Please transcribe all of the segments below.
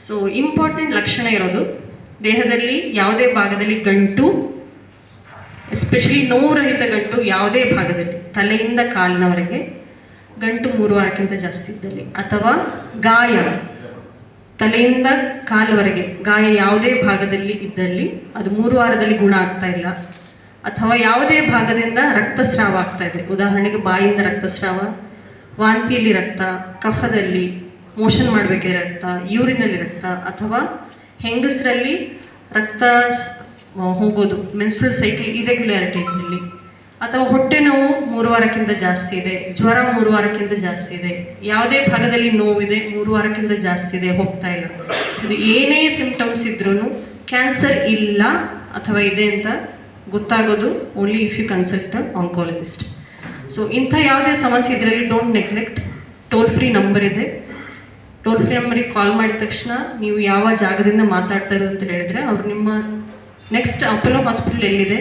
So important ಲಕ್ಷಣ ಇರೋದು, ದೇಹದಲ್ಲಿ ಯಾವುದೇ ಭಾಗದಲ್ಲಿ ಗಂಟು ಎಸ್ಪೆಷಲಿ ನೋವುರಹಿತ ಗಂಟು ಯಾವುದೇ ಭಾಗದಲ್ಲಿ, ತಲೆಯಿಂದ ಕಾಲಿನವರೆಗೆ ಗಂಟು ಮೂರು ವಾರಕ್ಕಿಂತ ಜಾಸ್ತಿ ಇದ್ದಲ್ಲಿ. ಅಥವಾ ಗಾಯ, ತಲೆಯಿಂದ ಕಾಲವರೆಗೆ ಗಾಯ ಯಾವುದೇ ಭಾಗದಲ್ಲಿ ಇದ್ದಲ್ಲಿ ಅದು ಮೂರು ವಾರದಲ್ಲಿ ಗುಣ ಆಗ್ತಾ ಇಲ್ಲ. ಅಥವಾ ಯಾವುದೇ ಭಾಗದಿಂದ ರಕ್ತಸ್ರಾವ ಆಗ್ತಾ ಇದೆ. ಉದಾಹರಣೆಗೆ ಬಾಯಿಂದ ರಕ್ತಸ್ರಾವ, ವಾಂತಿಯಲ್ಲಿ ರಕ್ತ, ಕಫದಲ್ಲಿ ಮೋಷನ್ ಮಾಡಬೇಕೆ ರಕ್ತ, ಯೂರಿನಲ್ಲಿ ರಕ್ತ ಅಥವಾ ಹೆಂಗಸರಲ್ಲಿ ರಕ್ತ ಹೋಗೋದು ಮೆನ್ಸ್ಟ್ರಲ್ ಸೈಕಲ್ ಇರೆಗ್ಯುಲಾರಿಟಿ ಇದರಲ್ಲಿ ಅಥವಾ ಹೊಟ್ಟೆ ನೋವು ಮೂರು ವಾರಕ್ಕಿಂತ ಜಾಸ್ತಿ ಇದೆ, ಜ್ವರ ಮೂರು ವಾರಕ್ಕಿಂತ ಜಾಸ್ತಿ ಇದೆ, ಯಾವುದೇ ಭಾಗದಲ್ಲಿ ನೋವಿದೆ ಮೂರು ವಾರಕ್ಕಿಂತ ಜಾಸ್ತಿ ಇದೆ, ಹೋಗ್ತಾ ಇಲ್ಲ. ಸೊ ಇದು ಏನೇ ಸಿಂಪ್ಟಮ್ಸ್ ಇದ್ರೂ ಕ್ಯಾನ್ಸರ್ ಇಲ್ಲ ಅಥವಾ ಇದೆ ಅಂತ ಗೊತ್ತಾಗೋದು only if you consult oncologist so ಇಂಥ ಯಾವುದೇ ಸಮಸ್ಯೆ ಇದರಲ್ಲಿ don't neglect toll free number ಇದೆ. ಟೋಲ್ ಫ್ರೀ ನಂಬರಿಗೆ ಕಾಲ್ ಮಾಡಿದ ತಕ್ಷಣ ನೀವು ಯಾವ ಜಾಗದಿಂದ ಮಾತಾಡ್ತಾ ಇರೋದು ಅಂತ ಹೇಳಿದ್ರೆ ಅವ್ರು ನಿಮ್ಮ ನೆಕ್ಸ್ಟ್ ಅಪೋಲೋ ಹಾಸ್ಪಿಟಲ್ ಎಲ್ಲಿದೆ,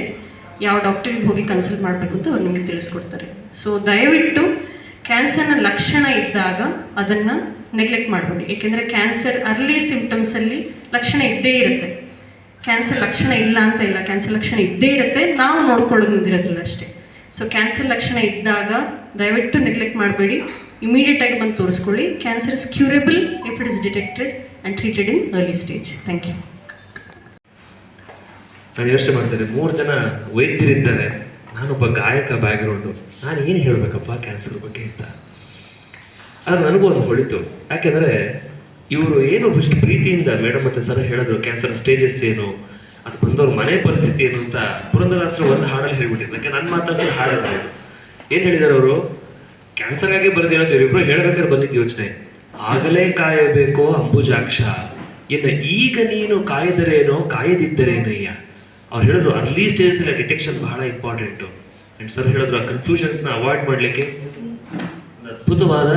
ಯಾವ ಡಾಕ್ಟರ್ಗೆ ಹೋಗಿ ಕನ್ಸಲ್ಟ್ ಮಾಡಬೇಕು ಅಂತ ಅವ್ರು ನಿಮಗೆ ತಿಳಿಸ್ಕೊಡ್ತಾರೆ. ಸೊ ದಯವಿಟ್ಟು ಕ್ಯಾನ್ಸರ್ನ ಲಕ್ಷಣ ಇದ್ದಾಗ ಅದನ್ನು ನೆಗ್ಲೆಕ್ಟ್ ಮಾಡಬೇಡಿ. ಏಕೆಂದರೆ ಕ್ಯಾನ್ಸರ್ ಅರ್ಲಿ ಸಿಂಪ್ಟಮ್ಸಲ್ಲಿ ಲಕ್ಷಣ ಇದ್ದೇ ಇರುತ್ತೆ. ಕ್ಯಾನ್ಸರ್ ಲಕ್ಷಣ ಇಲ್ಲ ಅಂತ ಇಲ್ಲ. ಕ್ಯಾನ್ಸರ್ ಲಕ್ಷಣ ಇದ್ದೇ ಇರುತ್ತೆ. ನಾವು ನೋಡ್ಕೊಳ್ಳೋದು ಅಷ್ಟೇ. ಸೊ ಕ್ಯಾನ್ಸರ್ ಲಕ್ಷಣ ಇದ್ದಾಗ ದಯವಿಟ್ಟು ನೆಗ್ಲೆಕ್ಟ್ ಮಾಡಬೇಡಿ. ಇಮಿಡಿಯೇಟ್ ಆಗಿ ಬಂದು ತೋರಿಸ್ಕೊಳ್ಳಿ. Cancer is curable if it is detected and treated in early stage thank you ನಾನು ಯೋಚನೆ ಮಾಡ್ತೇನೆ, ಮೂರು ಜನ ವೈದ್ಯರಿದ್ದಾರೆ. ನಾನೊಬ್ಬ ಗಾಯಕ ಬ್ಯಾಕ್ಗ್ರೌಂಡು ನಾನು ಏನು ಹೇಳಬೇಕಪ್ಪ ಕ್ಯಾನ್ಸರ್ ಬಗ್ಗೆ ಅಂತ. ಅದು ನನಗೂ ಒಂದು ಹೊಳಿತು. ಯಾಕೆಂದರೆ ಇವರು ಏನು ಫಸ್ಟ್ ಪ್ರೀತಿಯಿಂದ ಮೇಡಮ್ ಮತ್ತು ಸರ್ ಹೇಳಿದ್ರು ಕ್ಯಾನ್ಸರ್ ಸ್ಟೇಜಸ್ ಏನು? ಅದು ಬಂದವ್ರ ಮನೆ ಪರಿಸ್ಥಿತಿ ಏನು? ಅಂತ. ಪುರಂದರಾಸರು ಒಂದು ಹಾಡಲ್ಲಿ ಹೇಳ್ಬಿಟ್ಟಿದ್ರು. ಯಾಕೆ ನನ್ನ ಮಾತಾಡ್ಸೋ ಹಾಡಲ್ಲ ಏನು ಹೇಳಿದ್ದಾರೆ ಅವರು? ಕ್ಯಾನ್ಸರ್ ಆಗಿ ಬರ್ದೇನೋ ಇಬ್ಬರು ಹೇಳ್ಬೇಕಾದ್ರೆ ಬಂದಿದ್ದು ಯೋಚನೆ. ಆಗಲೇ ಕಾಯಬೇಕೋ ಅಂಬುಜಾಕ್ಷ. ಇನ್ನ ಈಗ ನೀನು ಕಾಯಿದರೇನೋ ಕಾಯದಿದ್ದರೇನಯ್ಯ? ಅವ್ರು ಹೇಳಿದ್ರು ಅರ್ಲಿ ಸ್ಟೇಜಲ್ಲಿ ಡಿಟೆಕ್ಷನ್ ಬಹಳ ಇಂಪಾರ್ಟೆಂಟು ಅಂಡ್ ಸರ್ ಹೇಳಿದ್ರು ಆ ಕನ್ಫ್ಯೂಷನ್ಸ್ನ ಅವಾಯ್ಡ್ ಮಾಡಲಿಕ್ಕೆ. ಅದ್ಭುತವಾದ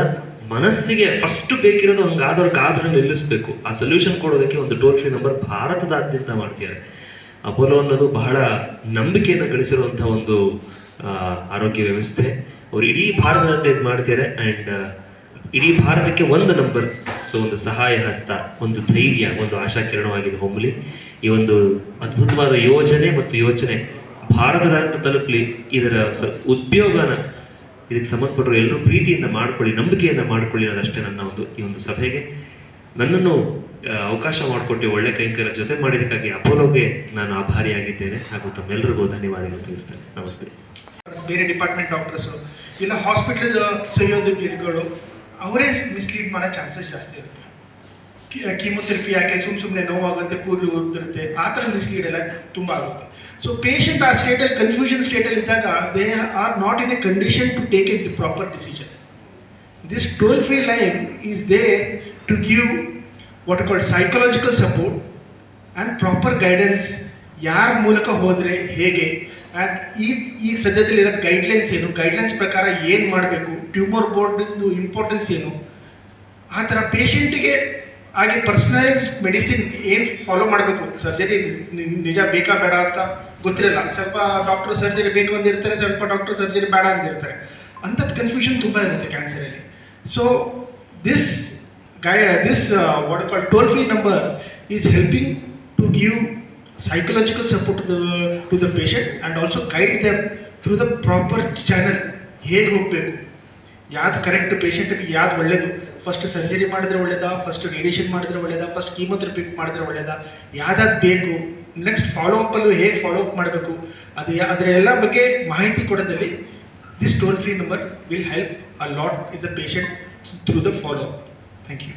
ಮನಸ್ಸಿಗೆ ಫಸ್ಟ್ ಬೇಕಿರೋದು ಹಂಗಾದವ್ರ ಕಾದನ್ನು ನಿಲ್ಲಿಸಬೇಕು. ಆ ಸೊಲ್ಯೂಷನ್ ಕೊಡೋದಕ್ಕೆ ಒಂದು ಟೋಲ್ ಫ್ರೀ ನಂಬರ್ ಭಾರತದಾದ್ಯಂತ ಮಾಡ್ತಿದ್ದಾರೆ. ಅಪೋಲೋ ಅನ್ನೋದು ಬಹಳ ನಂಬಿಕೆಯನ್ನು ಗಳಿಸಿರುವಂಥ ಒಂದು ಆರೋಗ್ಯ ವ್ಯವಸ್ಥೆ. ಅವ್ರು ಇಡೀ ಭಾರತದಂತೆ ಇದು ಮಾಡ್ತಿದ್ದಾರೆ ಆ್ಯಂಡ್ ಇಡೀ ಭಾರತಕ್ಕೆ ಒಂದು ನಂಬರ್ ಸೊ ಒಂದು ಸಹಾಯ, ಹಸ್ತ, ಒಂದು ಧೈರ್ಯ, ಒಂದು ಆಶಾಕಿರಣವಾಗಿದೆ ಹೊಮ್ಮಲಿ ಈ ಒಂದು ಅದ್ಭುತವಾದ ಯೋಜನೆ ಮತ್ತು ಯೋಚನೆ ಭಾರತದಾದ್ಯಂತ ತಲುಪಲಿ, ಇದರ ಸ, ಉದ್ಯೋಗನ ಇದಕ್ಕೆ ಸಂಬಂಧಪಟ್ಟರು ಎಲ್ಲರೂ ಪ್ರೀತಿಯಿಂದ ಮಾಡ್ಕೊಳ್ಳಿ, ನಂಬಿಕೆಯಿಂದ ಮಾಡ್ಕೊಳ್ಳಿ ಅನ್ನೋದಷ್ಟೇ ನನ್ನ ಒಂದು, ಈ ಒಂದು ಸಭೆಗೆ. ನನ್ನನ್ನು ಅವಕಾಶ ಮಾಡಿಕೊಟ್ಟು ಒಳ್ಳೆ ಕೈಂಕರ್ಯ ಜೊತೆ ಮಾಡಿದ್ದಕ್ಕಾಗಿ ಅಪೋಲೋಗೆ ನಾನು ಆಭಾರಿಯಾಗಿದ್ದೇನೆ. ಹಾಗೂ ತಮ್ಮೆಲ್ಲರಿಗೂ ಧನ್ಯವಾದಗಳು ತಿಳಿಸ್ತೇನೆ. ನಮಸ್ತೆ. ಬೇರೆ ಡಿಪಾರ್ಟ್ಮೆಂಟ್ ಡಾಕ್ಟರ್ಸು ಇಲ್ಲ ಹಾಸ್ಪಿಟಲ್ ಸಹಯೋಗಿಗಳು ಅವರೇ ಮಿಸ್ಲೀಡ್ ಮಾಡೋ ಚಾನ್ಸಸ್ ಜಾಸ್ತಿ ಇರುತ್ತೆ. ಕೀಮೋಥೆರಪಿ ಯಾಕೆ ಸುಮ್ಮ ಸುಮ್ಮನೆ ನೋವಾಗುತ್ತೆ, ಕೂದಲು ಉರ್ದಿರುತ್ತೆ, ಆ ಥರ ಮಿಸ್ಲೀಡ್ ಎಲ್ಲ ತುಂಬ ಆಗುತ್ತೆ. ಸೊ ಪೇಷಂಟ್ ಆ ಸ್ಟೇಟಲ್ಲಿ ಕನ್ಫ್ಯೂಷನ್ ಸ್ಟೇಟಲ್ಲಿ ಇದ್ದಾಗ they are not in a condition to take it the proper decision this toll free line is there to give what called psychological support and proper guidance ಯಾರ ಮೂಲಕ ಹೋದರೆ ಹೇಗೆ? ಆ್ಯಂಡ್ ಈ ಈಗ ಸದ್ಯದಲ್ಲಿರೋ guidelines ಏನು? ಗೈಡ್ಲೈನ್ಸ್ ಪ್ರಕಾರ ಏನು ಮಾಡಬೇಕು? ಟ್ಯೂಮರ್ ಬೋರ್ಡಿಂದು ಇಂಪಾರ್ಟೆನ್ಸ್ ಏನು? ಆ ಥರ ಪೇಷೆಂಟಿಗೆ ಹಾಗೆ ಪರ್ಸನಲೈಸ್ ಮೆಡಿಸಿನ್ ಏನು ಫಾಲೋ ಮಾಡಬೇಕು? ಸರ್ಜರಿ ನಿಜ ಬೇಕಾ ಬೇಡ ಅಂತ ಗೊತ್ತಿರಲ್ಲ. ಸ್ವಲ್ಪ ಡಾಕ್ಟ್ರು ಸರ್ಜರಿ ಬೇಕು ಅಂದಿರ್ತಾರೆ, ಸ್ವಲ್ಪ ಡಾಕ್ಟ್ರು ಸರ್ಜರಿ ಬೇಡ ಅಂದಿರ್ತಾರೆ. ಅಂಥದ್ದು ಕನ್ಫ್ಯೂಷನ್ ತುಂಬ ಇರುತ್ತೆ ಕ್ಯಾನ್ಸರಲ್ಲಿ so this guy this what call toll free number is helping to give psychological support to the to the patient and also guide them through the proper ಹೇಗೆ ಹೋಗಬೇಕು? ಯಾವ್ದು correct ಪೇಷಂಟಿಗೆ ಯಾವ್ದು ಒಳ್ಳೇದು? First surgery ಮಾಡಿದ್ರೆ ಒಳ್ಳೇದಾ? First radiation ಮಾಡಿದ್ರೆ ಒಳ್ಳೇದಾ? First chemotherapy ಮಾಡಿದ್ರೆ ಒಳ್ಳೇದಾ? ಯಾವ್ದಾದ್ರು ಬೇಕು? ನೆಕ್ಸ್ಟ್ ಫಾಲೋ ಅಪ್ಪಲ್ಲೂ ಹೇಗೆ ಫಾಲೋ ಅಪ್ ಮಾಡಬೇಕು? ಅದು, ಅದರ ಎಲ್ಲ ಬಗ್ಗೆ ಮಾಹಿತಿ ಕೊಡೋದಲ್ಲಿ this toll free number will help a lot in the patient through the follow up thank you